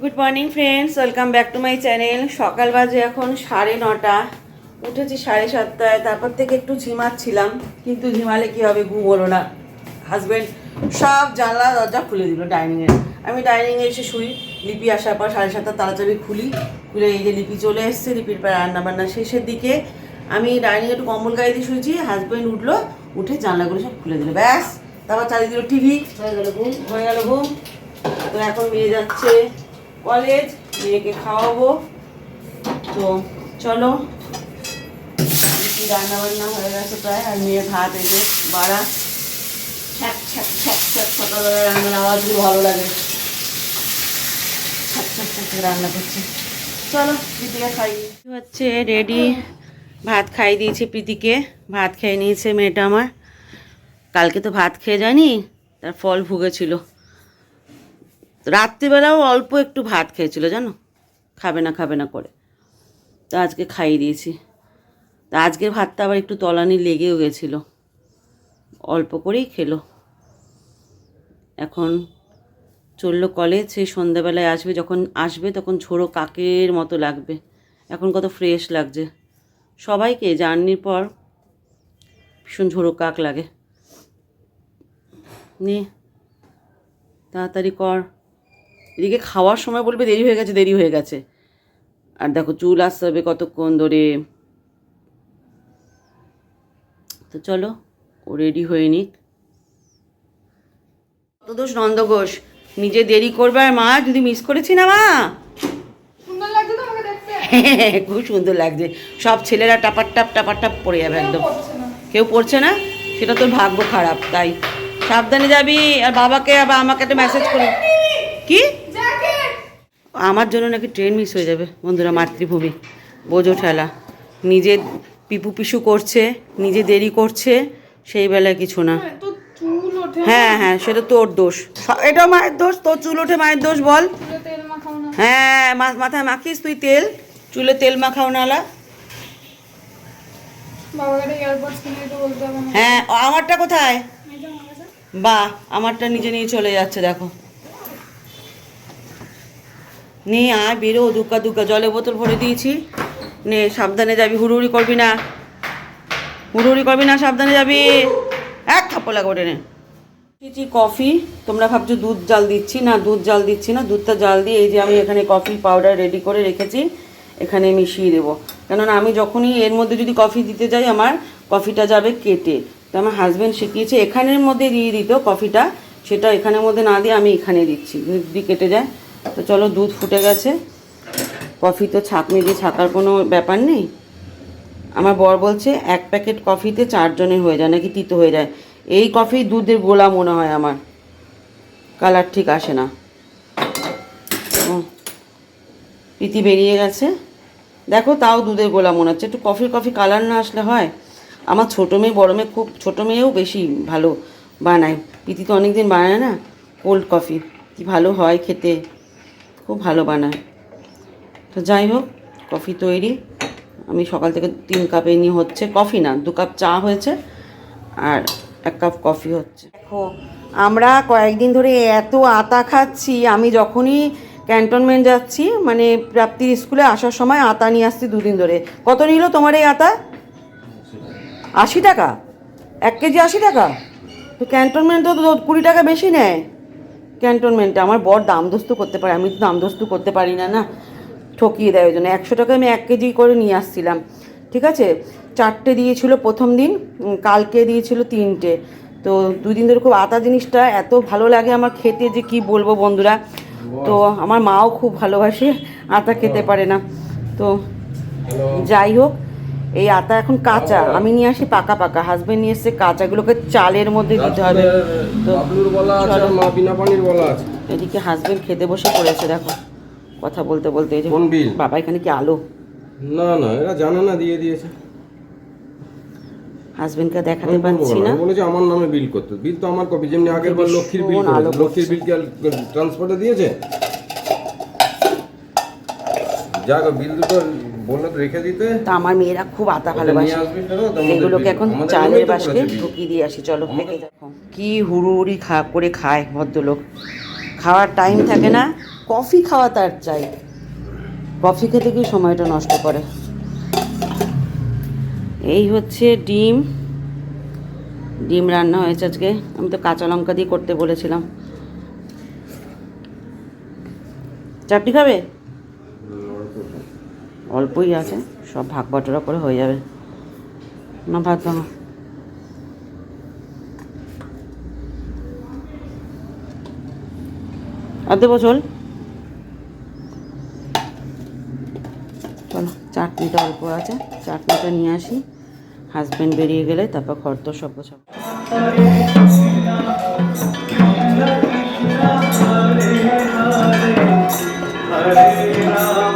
Good morning friends welcome back to my channel সকাল বাজে এখন সাড়ে নটা। উঠেছি সাড়ে সাতটায়। তারপর থেকে একটু ঝিমাচ্ছিলাম, কিন্তু ঝিমালে কি হবে ঘুম হলো না। হাজব্যান্ড সব জানলা দরজা খুলে দিল ডাইনিংয়ে আমি ডাইনিংয়ে এসে শুই। লিপি আসার পর সাড়ে সাতটা তাড়াতাড়ি খুলি। খুলে এই যে লিপি চলে এসছে, লিপির পর রান্না বান্না শেষের দিকে। আমি ডাইনিংয়ে একটু কম্বল গায়ে দিয়ে শুয়েছি। হাজব্যান্ড উঠল, উঠে জানলাগুলো সব খুলে দিল। ব্যাস, তারপর চালিয়ে দিল টিভি। হয়ে গেল ঘুম, হয়ে গেল ঘুম। তো এখন মেয়ে যাচ্ছে। কলেজ, মেয়েকে খাওয়াবো। তো চলো রান্না বান্না হয়ে গেছে প্রায়? আর মেয়ে ভাত যে বাড়া। ছ্যাক ছ্যাক ছ্যাক ছ্যাক সকালবেলা রান্নার আওয়াজ খুব ভালো লাগে। রান্না করছে। চলো, প্রীতিকে খাই হচ্ছে রেডি। ভাত খাই দিয়েছে প্রীতিকে। ভাত খেয়ে নিয়েছে মেয়েটা আমার। কালকে তো ভাত খেয়ে যায়নি, তার ফল ভুগেছিল। রাত্রিবেলাও অল্প একটু ভাত খেয়েছিল, জানো? খাবে না খাবে না করে। তো আজকে খাইয়ে দিয়েছি। তা আজকের ভাতটা আবার একটু তলানি লেগেও গেছিল। অল্প করেই খেলো। এখন চলল কলেজ সেই সন্ধ্যাবেলায় আসবে। যখন আসবে তখন ঝোড়ো কাকের মতো লাগবে। এখন কত ফ্রেশ লাগছে। সবাইকে জার্নির পর ভীষণ ঝোড়ো কাক লাগে। নে, তাড়াতাড়ি কর। এদিকে খাওয়ার সময় বলবে দেরি হয়ে গেছে দেরি হয়ে গেছে। আর দেখো চুল আসতে হবে কতক্ষণ ধরে। তো চলো ও রেডি হয়ে নিক। কত দোষ নন্দ ঘোষ নিজে দেরি করবে আর মা যদি মিস করেছি না মা খুব সুন্দর লাগছে। সব ছেলেরা টাপার টাপ টাপার টাপ পড়ে যাবে একদম। কেউ পড়ছে না। সেটা তোর ভাগ্য খারাপ তাই। সাবধানে যাবি আর বাবাকে আবার আমাকে একটা মেসেজ করে। কি? আমার জন্য নাকি ট্রেন মিস হয়ে যাবে বন্ধুরা মাতৃভূমি বোঝো ঠেলা। নিজে পিপু পিসু করছে নিজে দেরি করছে সেই বেলায় কিছু না। ওঠে হ্যাঁ হ্যাঁ সেটা তোর দোষ। এটা মায়ের দোষ তোর চুল ওঠে মায়ের দোষ বল। হ্যাঁ মাথায় মাখিস তুই তেল। চুলে তেল মাখাও নালা হ্যাঁ আমারটা কোথায়। বা আমারটা নিজে নিয়ে চলে যাচ্ছে দেখো। নে আয়, বেরো দুকা দুকা জলে বোতল ভরে দিয়েছি। নে, সাবধানে যাবি, হুড়ুহুড়ি করবি না। হুড়ুহুড়ি করবি না, সাবধানে যাবি। এক থাপ্পড় লাগবে নে। দিচ্ছি কফি, তোমরা ভাবছ দুধ জাল দিচ্ছি না, দুধ জাল দিচ্ছি না, দুধটা জাল দিয়ে এই যে আমি এখানে কফি পাউডার রেডি করে রেখেছি, এখানে মিশিয়ে দেবো। কেননা আমি যখনই এর মধ্যে যদি কফি দিতে যাই, আমার কফিটা যাবে কেটে। তো আমার হাজব্যান্ড শিখিয়েছে, এখানের মধ্যে দিয়ে দিত কফিটা, সেটা এখানের মধ্যে না দিয়ে আমি এখানে দিচ্ছি। যদি কেটে যায় তো চলো দুধ ফুটে গেছে। কফি তো ছাঁকনি দিয়ে ছাকার কোনো ব্যাপার নেই। আমার বর বলছে, এক প্যাকেট কফিতে চারজনের হয়ে যায়, নাকি তিতো হয়ে যায়। এই কফি দুধের গোলা মনে হয় আমার। কালার ঠিক আসে না। প্রীতি বেরিয়ে গেছে। দেখো তাও দুধের গোলা মনে হচ্ছে। একটু কফির কফি কালার না আসলে হয়। আমার ছোটো মেয়ে, বড়ো মেয়ে খুব, ছোটো মেয়েও বেশি ভালো বানায়। প্রীতি তো অনেকদিন বানায় না। Cold coffee. কি ভালো হয় খেতে। খুব ভালো বানায়। তো যাই হোক, কফি তৈরি। আমি সকাল থেকে তিন কাপে নিয়ে হচ্ছে কফি না, দু কাপ চা হয়েছে আর এক কাপ কফি হচ্ছে। দেখো, আমরা কয়েকদিন ধরে এত আতা খাচ্ছি, আমি যখনই ক্যান্টনমেন্ট যাচ্ছি মানে প্রাপ্তির স্কুলে আসার সময় আতা নিয়ে আসছি দুদিন ধরে। কত নিল তোমার এই আতা? আশি টাকা? এক কেজি আশি টাকা? তো ক্যান্টনমেন্ট তো কুড়ি টাকা বেশি নেয়। ক্যান্টনমেন্টে। আমার বর দাম দস্তু করতে পারে আমি তো দাম দস্তু করতে পারি না না? ঠকিয়ে দেয় ওই জন্য। একশো টাকা আমি এক কেজি করে নিয়ে আসছিলাম ঠিক আছে? চারটে দিয়েছিল প্রথম দিন কালকে দিয়েছিল তিনটে। তো দুই দিন ধরে খুব আতা জিনিসটা এত ভালো লাগে আমার খেতে যে কি বলব বন্ধুরা। তো আমার মাও খুব ভালোবাসে আতা খেতে পারে না। তো যাই হোক এই আতা এখন কাঁচা। আমি নিয়ে আসি পাকা পাকা। হাজবেন্ড নিয়ে এসছে কাঁচাগুলোকে চালের মধ্যে দিতে হবে। তো বলা আছে আর মা বিনা পানির বলা আছে। এদিকে হাজবেন্ড খেতে বসে পড়েছে দেখো। কথা বলতে বলতে এই যে কোন বিল? বাবা এখানে কি আলো? না না এরা জানে না দিয়ে দিয়েছে। হাজবেন্ডকে দেখাতে পারছি না। আমি আমার নামে বিল করতে। বিল তো আমার কপি যেমনি আগের বার লক্ষ্মীর বিল লক্ষ্মীর বিল কি ট্রান্সপোর্টে দিয়েছে? যাক বিল দুটো তো আমার মেয়েরা খুব আতা ভালোবাসে। এগুলোকে এখন চালের বাসকে ঢুকিয়ে দিয়ে আসি চলো দেখে দেখো কি হুড়ুহুড়ি খা করে খায় ভদ্রলোক। খাওয়ার টাইম থাকে না কফি খাওয়া তার চাই। কফি খেতে গিয়ে সময়টা নষ্ট করে। এই হচ্ছে ডিম। ডিম রান্না হয়েছে আজকে। আমি তো কাঁচা লঙ্কা দিয়ে করতে বলেছিলাম। চাটনি খাবে? অল্পই আছে সব ভাগ বটরা করে হয়ে যাবে না ভাত ভাঙা আর দেবো চল চলো চাটনিটা অল্প আছে চাটনিটা নিয়ে আসি হাজব্যান্ড বেরিয়ে গেলে তারপর ঘর তো সব Krishna,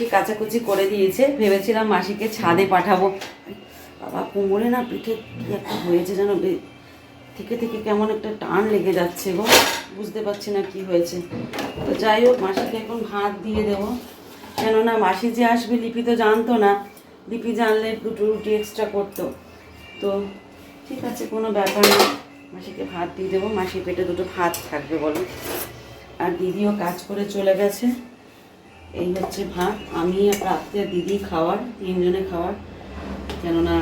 মাসি কাচাকুচি করে দিয়েছে। ভেবেছিলাম মাসিকে ছাদে পাঠাবো। বাবা, কোমরে না পিঠে কি একটা হয়েছে যেন থেকে থেকে কেমন একটা টান লেগে যাচ্ছে গো। বুঝতে পারছি না কি হয়েছে। তো যাই হোক, মাসিকে এখন ভাত দিয়ে দেবো। কেননা মাসি যে আসবে, লিপি তো জানতো না। লিপি জানলে দুটো রুটি এক্সট্রা করতো। তো ঠিক আছে, কোনো ব্যাপার না মাসিকে ভাত দিয়ে দেবো। মাসির পেটে দুটো ভাত থাকবে বলো। আর দিদিও কাজ করে চলে গেছে। এই হচ্ছে ভাত। আমি আর রাত্রে দিদি খাওয়ার, তিনজনে খাওয়ার। কেননা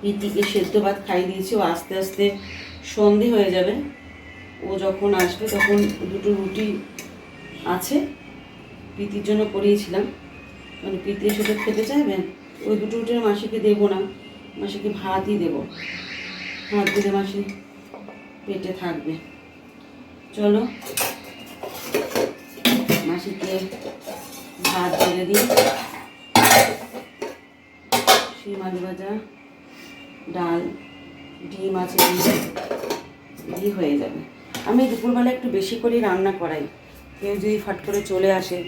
প্রীতিকে সেদ্ধ ভাত খাই দিয়েছি, ও আস্তে আস্তে সন্ধে হয়ে যাবে। ও যখন আসবে তখন দুটো রুটি আছে, প্রীতির জন্য করিয়েছিলাম। মানে প্রীতি তো খেতে চাইবে, ওই দুটো রুটি মাসিকে দেবো না। মাসিকে ভাতই দেবো। ভাত দিলে মাসি পেটে থাকবে। চলো। মাসিকে ভাত বেড়ে দিই। শিম আলু ভাজা, ডাল, ডিম আছে দিয়ে হয়ে যাবে। আমি দুপুরবেলা একটু বেশি করেই রান্না করাই। কেউ যদি ফট করে চলে আসে,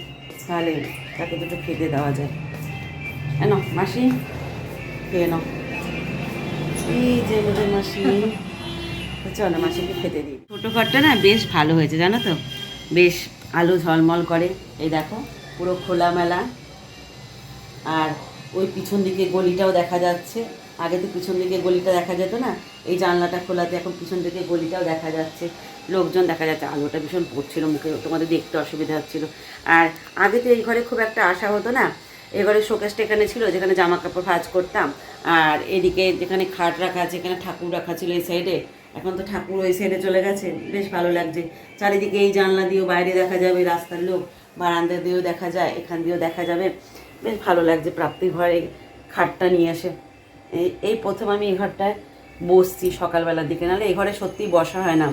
তাহলে তাকে দুটো খেতে দেওয়া যায়। এনো মাসি, খেয়ে নাও। এই যে মাসি চলো মাসিকে খেতে দিই। ছোটো ঘরটা না বেশ ভালো হয়েছে, জানো তো? বেশ আলো ঝলমল করে। এই দেখো, পুরো খোলামেলা। আর ওই পিছন দিকে গলিটাও দেখা যাচ্ছে। আগে তো পিছন দিকে গলিটা দেখা যেত না, এই জানলাটা খোলাতে এখন পিছন দিকে গলিটাও দেখা যাচ্ছে। লোকজন দেখা যাচ্ছে, আলোটা ভীষণ পড়ছিল, মুখে তোমাদের দেখতে অসুবিধা হচ্ছিল। আর আগে তো এই ঘরে খুব একটা আশা হতো না এই ঘরে শোকেসটা এখানে ছিল, যেখানে জামা কাপড় ভাজ করতাম। আর এদিকে যেখানে খাট রাখা আছে, এখানে ঠাকুর রাখা ছিল এই সাইডে এখন তো ঠাকুর ওই সাইডে চলে গেছে। বেশ ভালো লাগছে। চারিদিকে এই জানলা দিয়েও বাইরে দেখা যাবে, রাস্তার লোক। বারান্দা দিয়েও দেখা যায়, এখান দিয়েও দেখা যাবে। বেশ ভালো লাগছে প্রাপ্তির ঘরে খাটটা নিয়ে আসে। এই এই প্রথম আমি এই ঘরটায় বসছি সকালবেলার দিকে। নাহলে এই ঘরে সত্যিই বসা হয় না।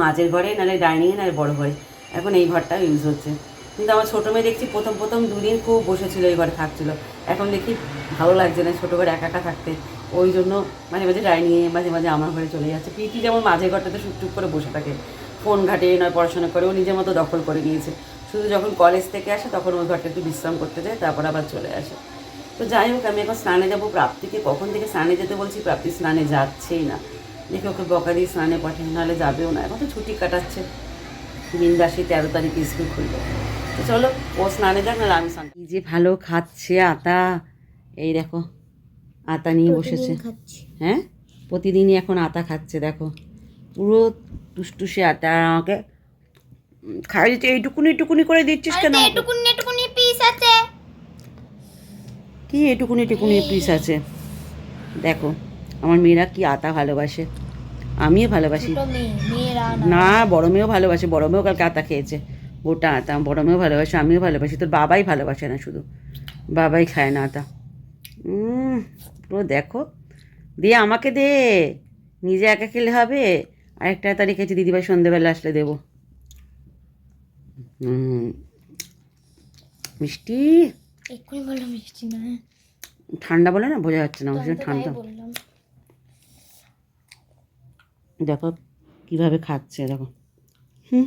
মাঝের ঘরে, নাহলে ডাইনিংয়ে নাহলে বড় ঘরে। এখন এই ঘরটা ইউজ হচ্ছে। কিন্তু আমার ছোটো মেয়ে দেখছি প্রথম প্রথম দুদিন খুব বসেছিল এই ঘরে থাকছিল। এখন দেখি ভালো লাগছে না ছোটো ঘরে একা একা থাকতে। ওই জন্য মাঝে মাঝে ডাইনিংয়ে মাঝে মাঝে আমার ঘরে চলে যাচ্ছে। প্রীতি যেমন মাঝে ঘরটাতে চুপচুপ করে বসে থাকে। ফোন ঘাটে, নয় পড়াশোনা করে, ও নিজের মতো দখল করে নিয়েছে। শুধু যখন কলেজ থেকে আসে, তখন ওই ঘরটা একটু বিশ্রাম করতে যায়, তারপর আবার চলে আসে। তো যাই হোক, আমি এখন স্নানে যাব। প্রাপ্তিকে কখন থেকে স্নানে যেতে বলছি, প্রাপ্তি স্নানে যাচ্ছেই না। দেখি ওকে বকা দিয়ে স্নানে পাঠাই নাহলে যাবেও না। এখন তো ছুটি কাটাচ্ছে। বিন্দাসী তেরো তারিখ স্কুল খুলবে। তো চলো ও স্নানে যাক না আমি স্নান কি যে ভালো খাচ্ছে আতা। এই দেখো আতা নিয়ে বসেছে। হ্যাঁ? প্রতিদিনই এখন আতা খাচ্ছে দেখো। পুরো টুসটুসে আতা। আমাকে খাই দিতে এইটুকুনি এইটুকুনি করে দিচ্ছিস কেন আমাকে? এটুকুনি এটুকুনি পিস আছে। কি এটুকুনি এটুকুনি পিস আছে? দেখো আমার মেয়েরা কি আতা ভালোবাসে। আমিও ভালোবাসি। না বড় মেয়েও ভালোবাসে বড় মেয়েও কালকে আতা খেয়েছে। গোটা আতা বড় মেয়েও ভালোবাসে আমিও ভালোবাসি তোর বাবাই ভালোবাসে না শুধু। বাবাই খায় না আতা। পুরো দেখো। দিয়ে আমাকে দে নিজে একা খেলে হবে আরেকটা আতা রেখেছি দিদিভাই সন্ধেবেলা আসলে দেবো। মিষ্টি? এক্ষুনি বললাম মিষ্টি না। ঠান্ডা বলে না? বোঝা যাচ্ছে না ঠান্ডা। দেখো কীভাবে খাচ্ছে দেখো। হুম?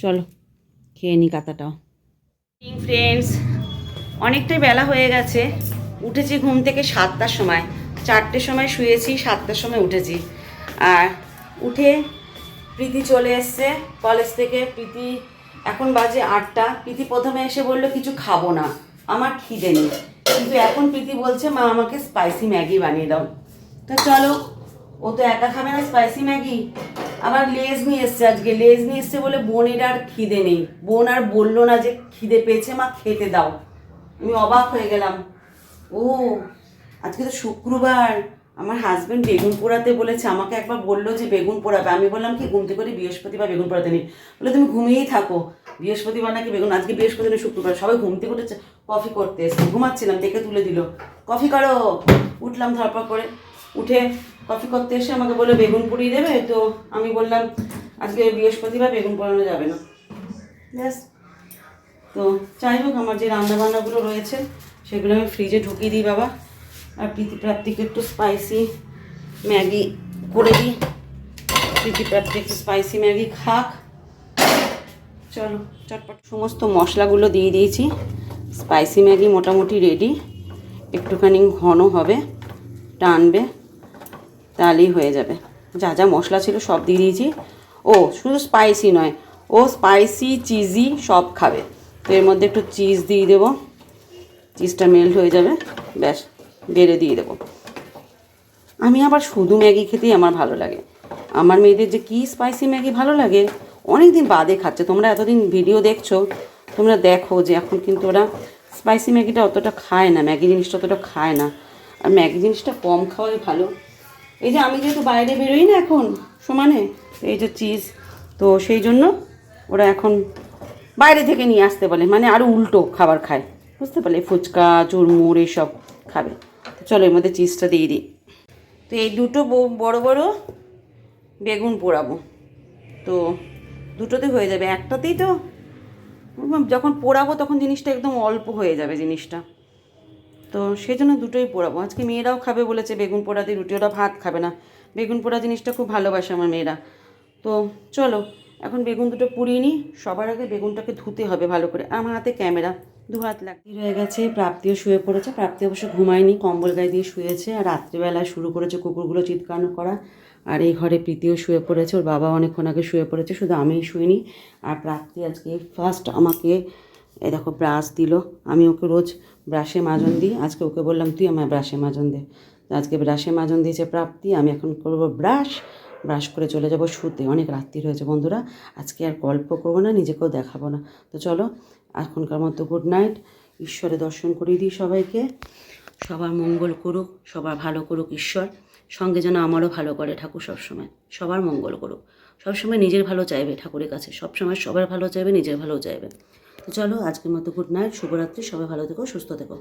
চলো, খেয়ে নি কাতাটাও ফ্রেন্ডস অনেকটাই বেলা হয়ে গেছে। উঠেছি ঘুম থেকে সাতটার সময়। চারটের সময় শুয়েছি, সাতটার সময় উঠেছি। আর উঠে প্রীতি চলে এসছে কলেজ থেকে। প্রীতি, এখন বাজে আটটা। প্রীতি প্রথমে এসে বলল, কিছু খাব না। আমার খিদে নেই। কিন্তু এখন প্রীতি বলছে, মা, আমাকে স্পাইসি ম্যাগি বানিয়ে দাও। তো চলো, ও তো একা খাবে না স্পাইসি ম্যাগি? আবার লেজ নিয়ে এসছে আজকে, লেজ নিয়ে এসছে বলে বোনের আর খিদে নেই। বোন আর বলল না যে খিদে পেয়েছে, মা খেতে দাও। আমি অবাক হয়ে গেলাম। ও, আজকে তো শুক্রবার। আমার হাজবেন্ড বেগুন পোড়াতে বলেছে, আমাকে একবার বলল যে বেগুন পোড়াবে। আমি বললাম কি ঘুমতে করে বৃহস্পতিবার বেগুন পোড়াতে নেই। বলে, তুমি ঘুমিয়েই থাকো। বৃহস্পতিবার নাকি বেগুন, আজকে বৃহস্পতিবার শুক্রবার। সবাই ঘুমতে করে কফি করতে এসছে। ঘুমাচ্ছিলাম, দেখে তুলে দিল। কফি করো। উঠলাম ধরপর করে। উঠে কফি করতে এসে আমাকে বলে বেগুন পুড়িয়ে দেবে? তো আমি বললাম, আজকে বৃহস্পতিবার বেগুন পোড়ানো যাবে না। ব্যাস। তো যাই হোক, আমার যে রান্নাবান্নাগুলো রয়েছে, সেগুলো আমি ফ্রিজে ঢুকিয়ে দিই বাবা। আর প্রীতি প্রাপ্তিকে একটু স্পাইসি ম্যাগি করে দিই। প্রীতি প্রাপ্তি একটু স্পাইসি ম্যাগি খাক। চলো, চটপট সমস্ত মশলাগুলো দিয়ে দিয়েছি। স্পাইসি ম্যাগি মোটামুটি রেডি একটুখানি ঘন হবে, টানবে। তাহলেই হয়ে যাবে। যা যা মশলা ছিল সব দিয়ে দিয়েছি। ও, শুধু স্পাইসি নয়, ও স্পাইসি চিজি সব খাবে। তো এর মধ্যে একটু চিজ দিয়ে দেবো। চিজটা মেল্ট হয়ে যাবে। ব্যাস, বেড়ে দিয়ে দেবো। আমি আবার শুধু ম্যাগি খেতেই আমার ভালো লাগে। আমার মেয়েদের যে কী স্পাইসি ম্যাগি ভালো লাগে অনেক দিন বাদে খাচ্ছে। তোমরা এতদিন ভিডিও দেখছ, তোমরা দেখো যে এখন কিন্তু ওরা স্পাইসি ম্যাগিটা অতটা খায় না, ম্যাগি জিনিসটা অতটা খায় না। আর ম্যাগি জিনিসটা কম খাওয়াই ভালো। এই যে আমি যেহেতু বাইরে বেরোই না এখন সমানে, এই যে চিজ তো সেই জন্য ওরা এখন বাইরে থেকে নিয়ে আসতে বলে মানে আরও উল্টো খাবার খায়। বুঝতে পারলে ফুচকা, চুরমুর এইসব খাবে। চলো এর মধ্যে চিজটা দিয়ে দিই। তো এই দুটো বড় বড় বেগুন পোড়াবো। তো দুটোতে হয়ে যাবে, একটাতেই তো, যখন পোড়াবো তখন জিনিসটা একদম অল্প হয়ে যাবে জিনিসটা। তো সেই জন্য দুটোই পোড়াবো। আজকে মেয়েরাও খাবে বলেছে, বেগুন পোড়া দিয়ে রুটি, ওরা ভাত খাবে না। বেগুন পোড়া জিনিসটা খুব ভালোবাসে আমার মেয়েরা। তো চলো, এখন বেগুন দুটো পুড়িয়ে নিই। সবার আগে বেগুনটাকে ধুতে হবে ভালো করে। আমার হাতে ক্যামেরা, দু হাত লাগতে হয়ে গেছে, প্রাপ্তিও শুয়ে পড়েছে। প্রাপ্তি অবশ্য ঘুমায়নি, কম্বল গায়ে দিয়ে শুয়েছে। আর রাত্রিবেলায় শুরু করেছে কুকুরগুলো চিৎকার করা। আর এই ঘরে প্রীতিও শুয়ে পড়েছে, ওর বাবা অনেকক্ষণ আগে শুয়ে পড়েছে, শুধু আমিই শুইনি। আর প্রাপ্তি আজকে ফার্স্ট আমাকে, এই দেখো ব্রাশ দিল। আমি ওকে রোজ ব্রাশে মাজন দিই। আজকে ওকে বললাম, তুই আমার ব্রাশে মাজন দে। আজকে ব্রাশে মাজন দিয়েছে প্রাপ্তি, আমি এখন করব ব্রাশ। ব্রাশ করে চলে যাব শুতে। অনেক রাত্রি হয়েছে বন্ধুরা, আজকে আর গল্প করব না, নিজেকেও দেখাবো না। তো চলো, এখনকার মতো গুড নাইট ঈশ্বরে দর্শন করিয়ে দিই সবাইকে। সবার মঙ্গল করুক, সবার ভালো করুক ঈশ্বর। সঙ্গে যেন আমারও ভালো করে ঠাকুর সবসময়। সবার মঙ্গল করুক। সবসময় নিজের ভালো চাইবে ঠাকুরের কাছে। সবসময় সবার ভালো চাইবে, নিজের ভালো চাইবে। তো চলো আজকের মতো গুড নাইট শুভরাত্রি সবাই ভালো থেকো সুস্থ থেকো।